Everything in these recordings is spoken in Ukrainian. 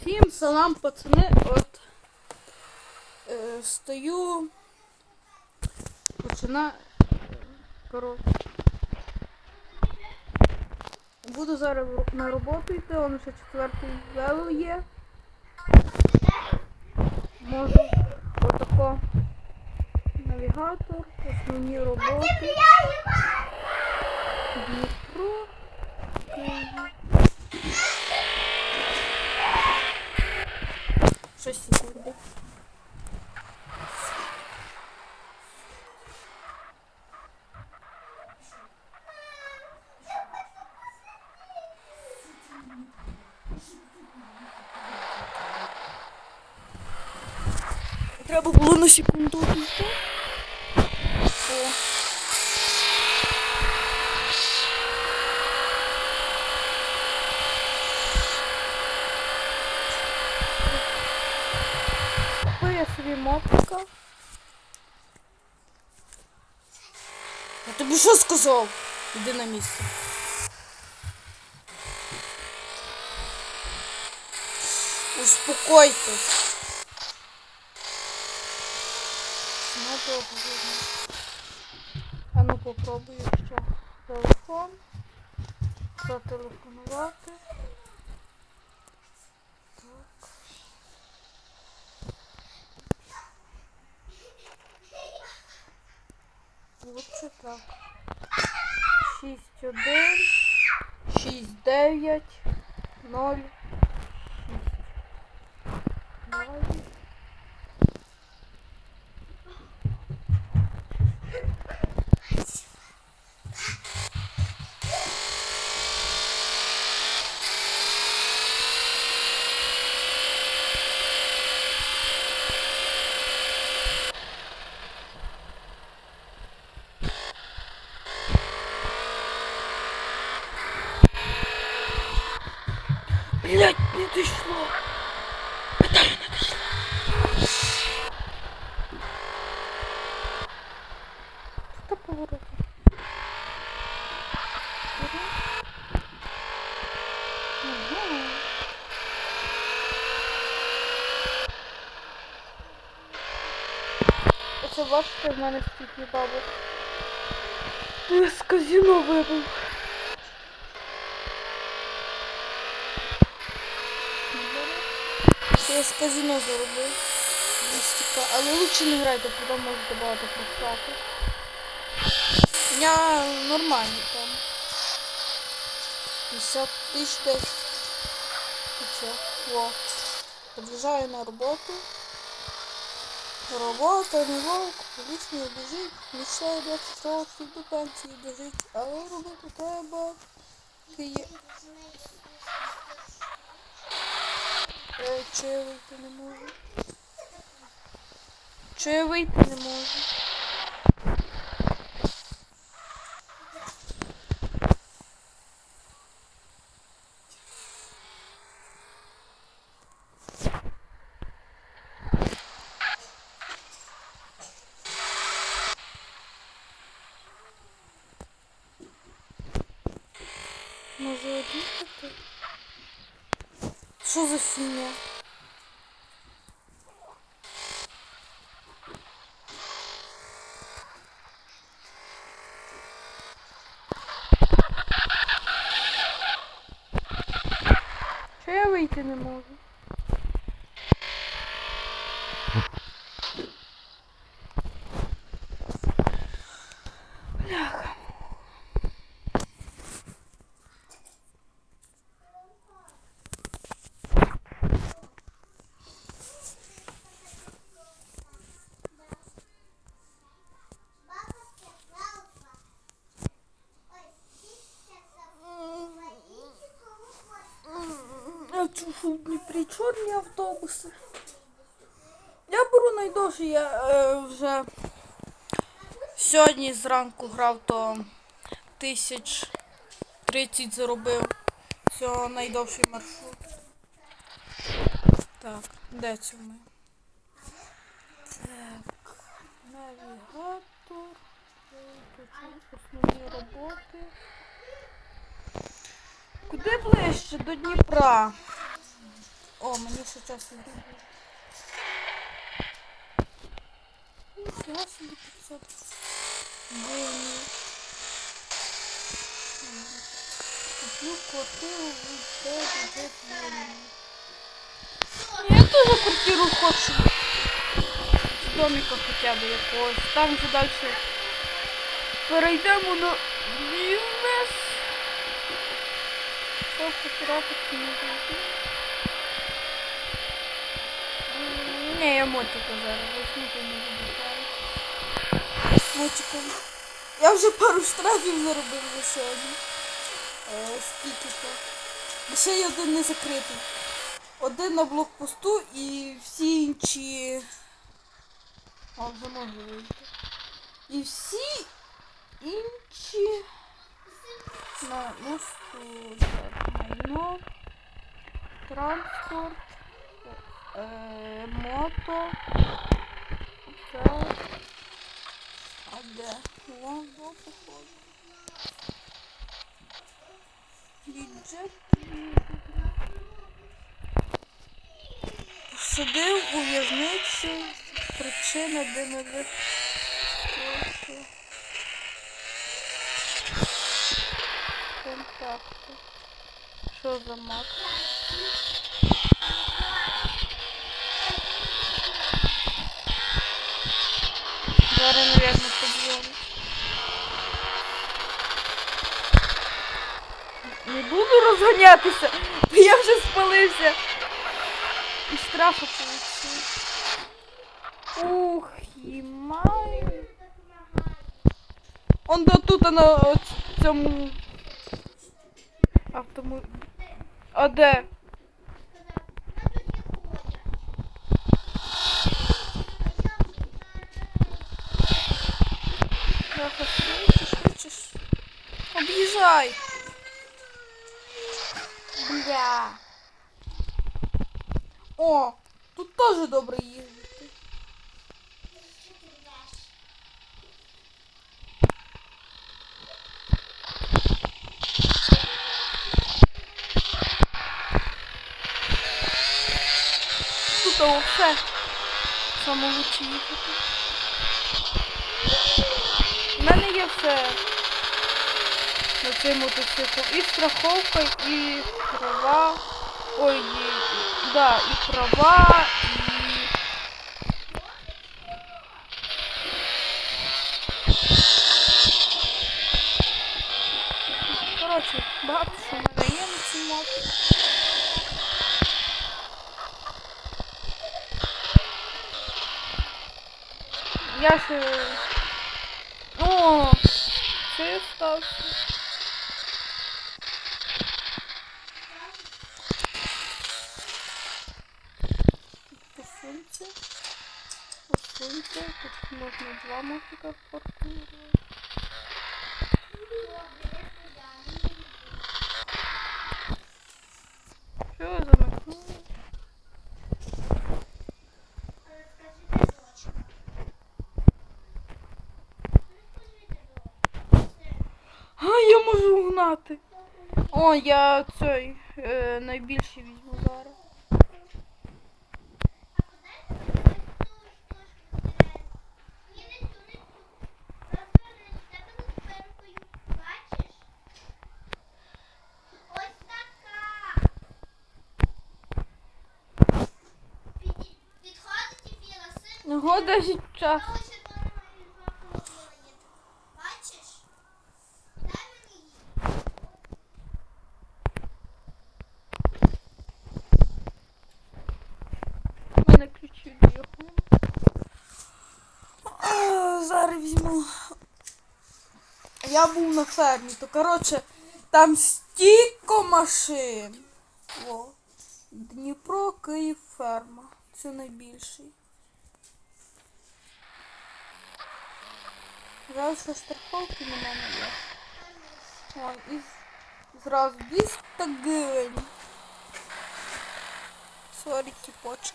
Всім салам, пацани. От е, стою. Почина. Коротше. Буду зараз на роботу йти, он ще четвертий левел є. Можу отако. Навігатор, основні роботи. Дніпро. Київ. Щось секунди. Треба було на секунду відійти. О. Купив мотика. Я тобі що сказав? Іди на місце. Успокойтесь. Добре. А ну попробую ще телефон. Зателефонувати. Так. Лучше так. 6, 1, 6, 9, 0, 6. Далі. Блять, не дошло. Питаю, не дошло. Что поворот? Оце бачите, в мене стільки бабок. Я з казино вибив. Я з казино заробив. 200к. Але лучше не грайте, потім можете багато просрати. У меня нормально там. 50 тысяч десь. І все. Во. Подъезжаю на роботу. Робота, не волк, не біжить. Мечтаю 20 років до пенсії дожить. Але робити треба. Киє. Е, Чи я вийти не можу? Чи я вийти не можу? Може одіхати? Що за фігня? Що я вийти не можу? Бляха. Я чушу в Дніпрі чорні автобуси. Я беру найдовший, я е, вже сьогодні зранку грав, то тисяч тридцять заробив. Все, найдовший маршрут. Так, де це ми? Так, навігатор. Основні роботи. Куди ближче до Дніпра? О, мені ще час. Я собі 500 гривень. Куплю квартиру в де бюджет вільний. Я теж квартиру хочу. З домика хоча б якогось. Там вже далі перейдемо на бізнес. Що потрапити не буду. Ні, я мотика зараз. Візьму не буду. Мотиком. Я вже пару штрафів заробив за сьогодні. Е, скільки то? Ще й один не закритий. Один на блокпосту і всі інші. А вже можу вийти. І всі інші на мосту майно, транспорт, е, мото. Це. А де? Вон, во, походу. Бюджет. Сидив у в'язниці. Причина, де не ви- Контакти. Що за мак? Зараз, наверное, подзвоню. Не буду розганятися, я вже спалився. І штрафи получив. Ух, їмай. Он до тут на цьому автому. А де? Об'їжджай. Бля. О, тут теж добре їздити. Тут вообще саме лучше їхати. У мене є все на цей мотоцикл. І страховка, і права. Ой, і, да, і права, і. Коротше, багато що в мене є на цій моті. Я ще... О, це стався. Посуньте. Посуньте. Тут можна два мотика паркувати. Що я замикнула? А, я можу гнати. О, я цей е, найбільший візьму зараз. Бачиш? Дай мені її. Мене ключі від. Зараз візьму. Я був на фермі, то коротше, там стільки машин. О. Дніпро, Київ, ферма. Це найбільший. Зразу страховки нема мене. Ой, і зразу 200 гривень. Сорі, кіпочка.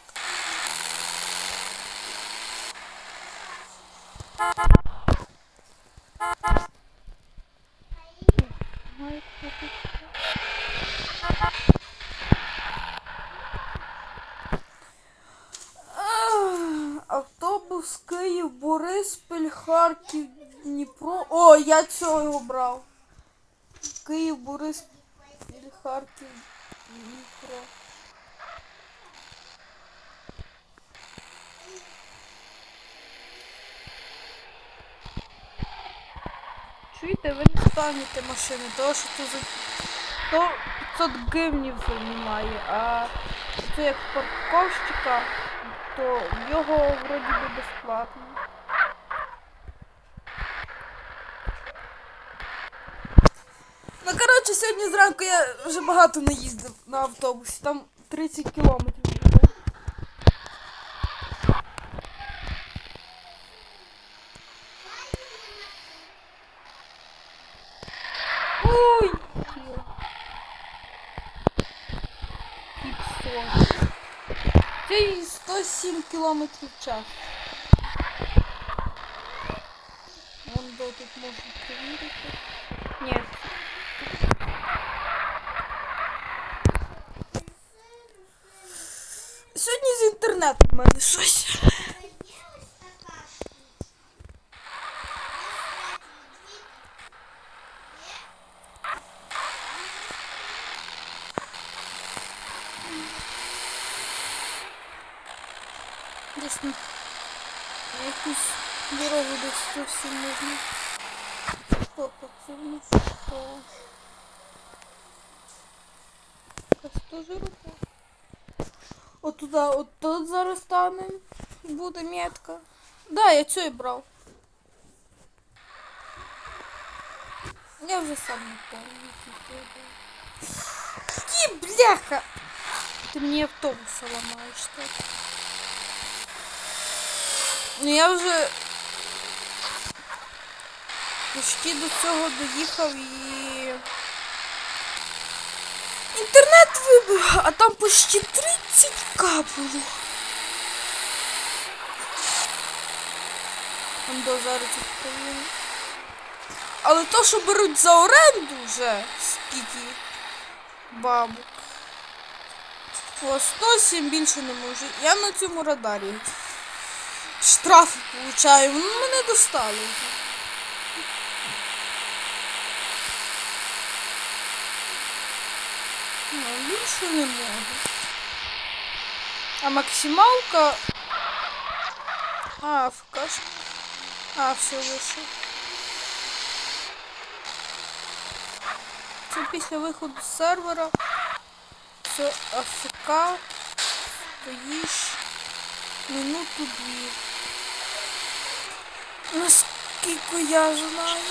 Автобус Київ, Бориспіль, Харків. Дніпро. О, я цього брав. Київ, Бориспіль, Харків, Дніпро. Чуєте, ви не станете машини, тому що за... то 500 гривнів займає, а це як парковщика, то його вроді би безплатно. Ну, коротше, сьогодні зранку я вже багато не їздив на автобусі, там 30 кілометрів. Ой! Це і 107 кілометрів час. Вон до тут можна перевірити. якусь дорогу десь зовсім можна. Опа, це в нас що? Якась теж рука. От туди, от тут зараз станем. Буде метка. Да, я цю і брав. Я вже сам не пам'ятаю. який це був. Ті, бляха! Ти мені автобуса ламаєш так. Ну я вже почти до цього доїхав і. Інтернет вибив, а там почти 30к було. Там до зараз відповім. Але то, що беруть за оренду вже скільки бабок. О, 107 більше не можу. Я на цьому радарі штрафи получаю. Ну, мене достали. Ну, більше не можу. А максималка. А, ФКш. А, все вийшов. Це після виходу з сервера. Це АФК. Стоїш минуту дві. Наскільки я знаю.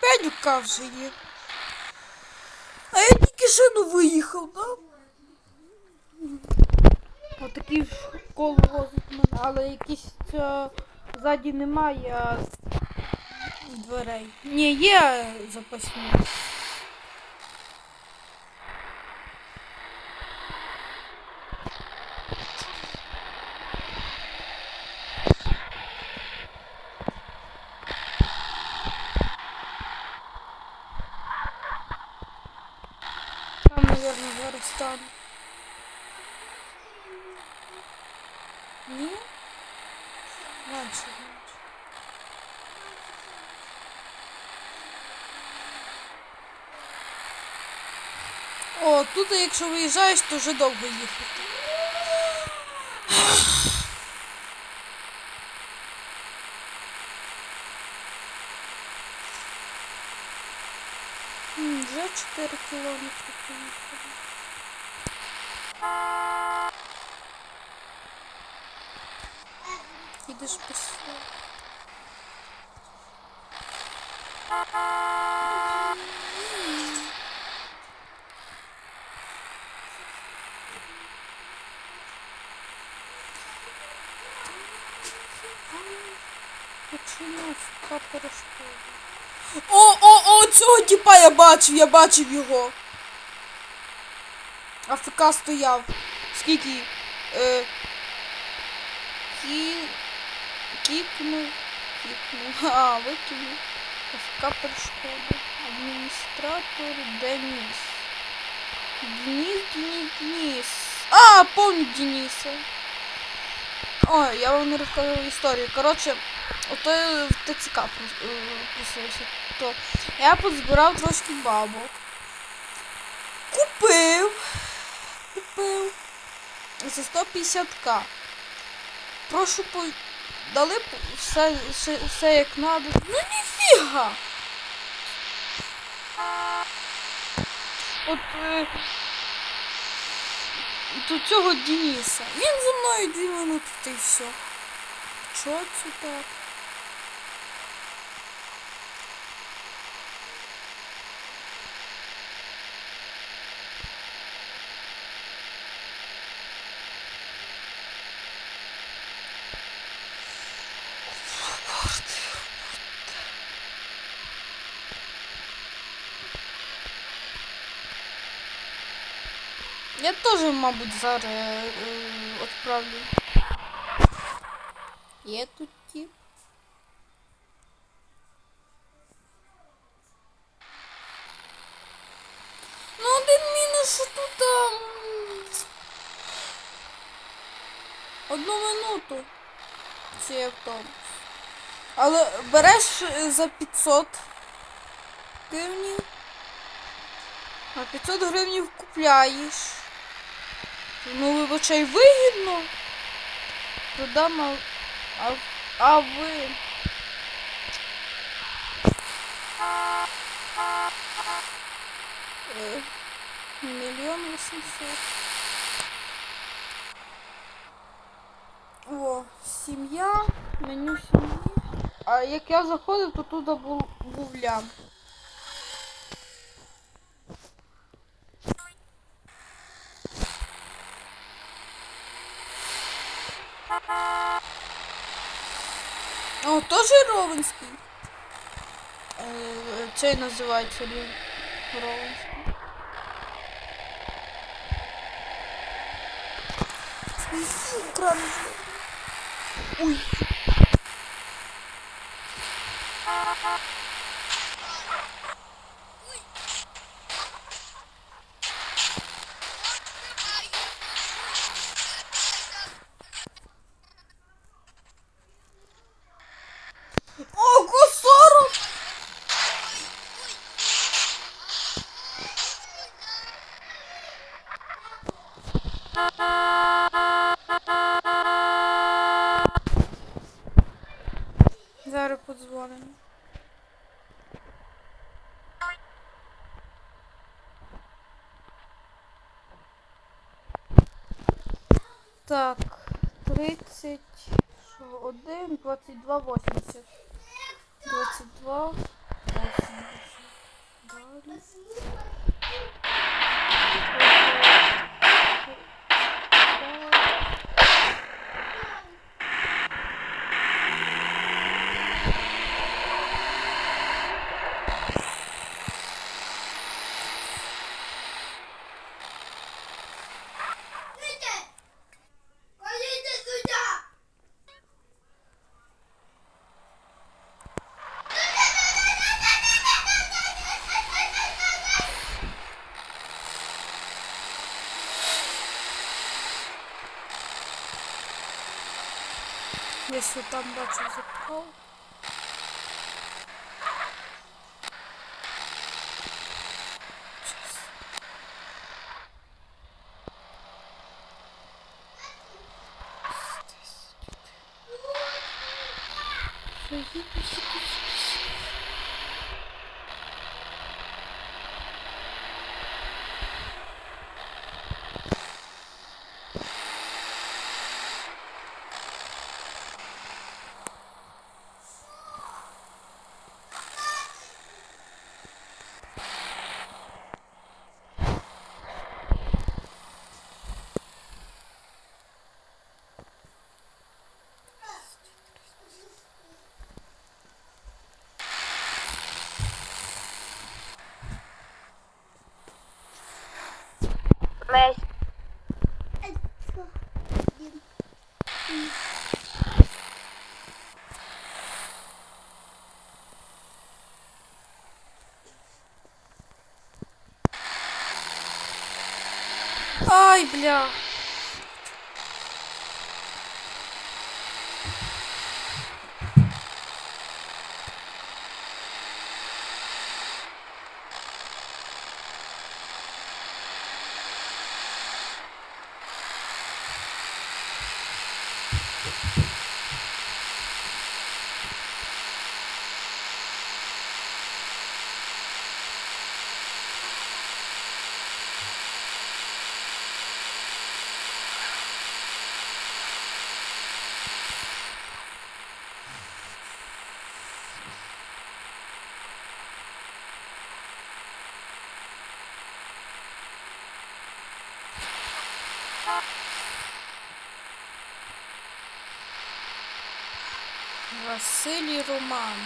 П'ятюка вже є. А я тільки що ну виїхав, да? Отакий ж коло возить мене, але якісь е, ззаді немає дверей. Ні, є запасні. Наверное, зараз стану. Не? Раньше, менше. О, тут, якщо виїжджаєш, то вже довго їхати. 4 кілометри поїхали. Їдеш по селу. Почему в порошкову? О, о, о, цього тіпа я бачив, я бачив його. АФК стояв. Скільки? Е, кі... Кікнув. Кікнув. А, викинув. АФК перешкода. Адміністратор Деніс. Денис, Денис, Денис. А, помню Дениса. Ой, я вам не розказувала історію. Коротше, ото в ТЦК прос- просився. Я позбирав трошки бабок. Купив. Купив. За 150к. Прошу по... Дали все, все, все як надо. Ну ніфіга! От е, до цього Дениса. Він за мною дві минути та й все. Чого це так? Я теж, мабуть, зараз е, відправлю. Є тут тип. Ну, один мінус, що тут там. Одну минуту. Цей автобус. Але береш е, за 500 гривнів. А 500 гривнів купляєш. Ну, вибачай, вигідно. Продам, а, а, а ви. Е, Мільйон вісімсот. О, сім'я, меню сім'ї. А як я заходив, то тут був, був лям. О, теж Ровенський. Е, Цей називається Ровенський. Кран. Ой. Так, 30, що, 1, 22, 80. 22, 80. Далі. Якщо там бачу запал. gitmeye Ay bla. Василій Роман.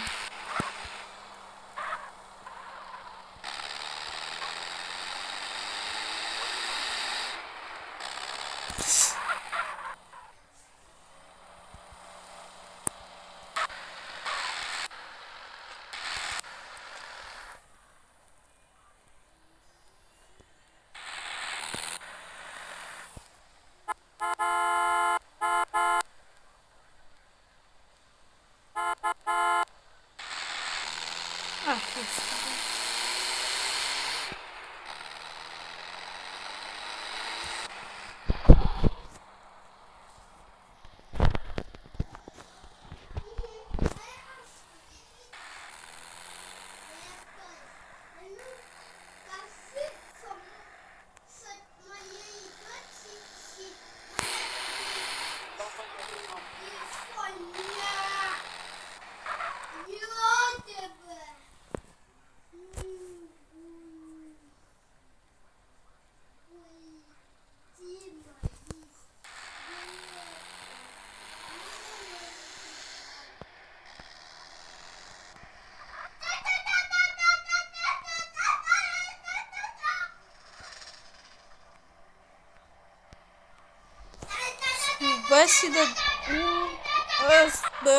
Бесіда у СБУ.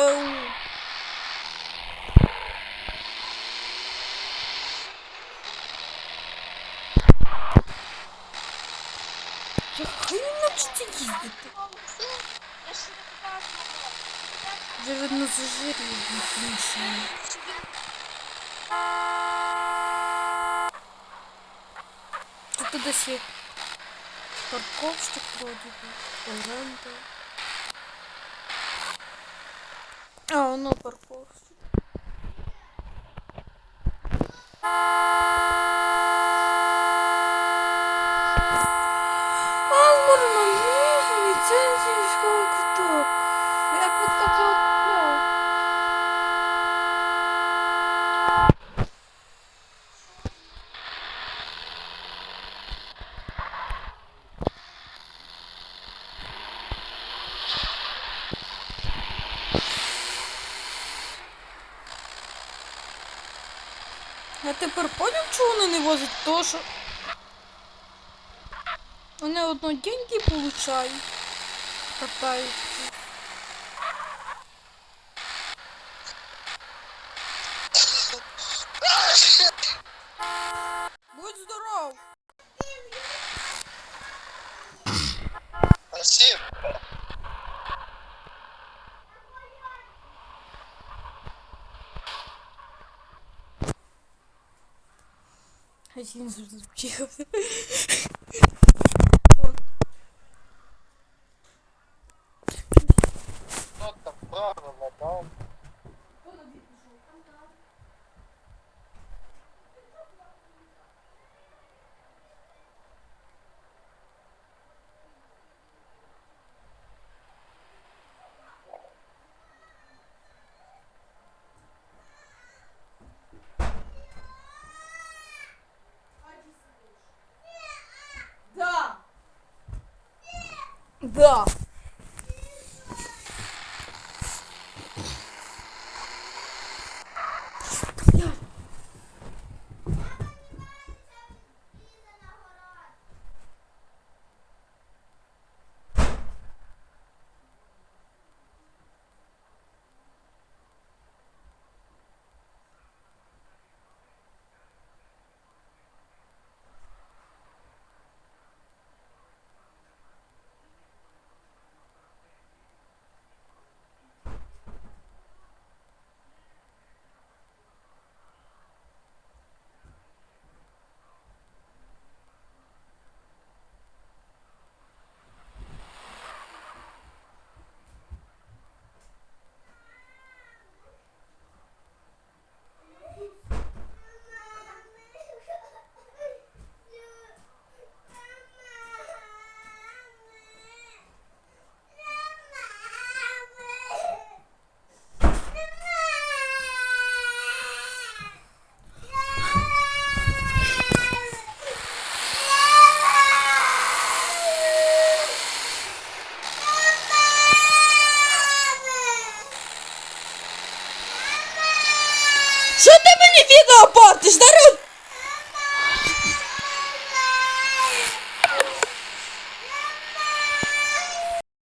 Я хай навчиться їздити. Я ще не показувала. Вже видно зажирів на машині. Тут десь є парковщик вроді би, оренда. А, воно парковщик. Возять, то що вони одно деньги получають, катають. Yeni sırtız bir şey yaptı. Да.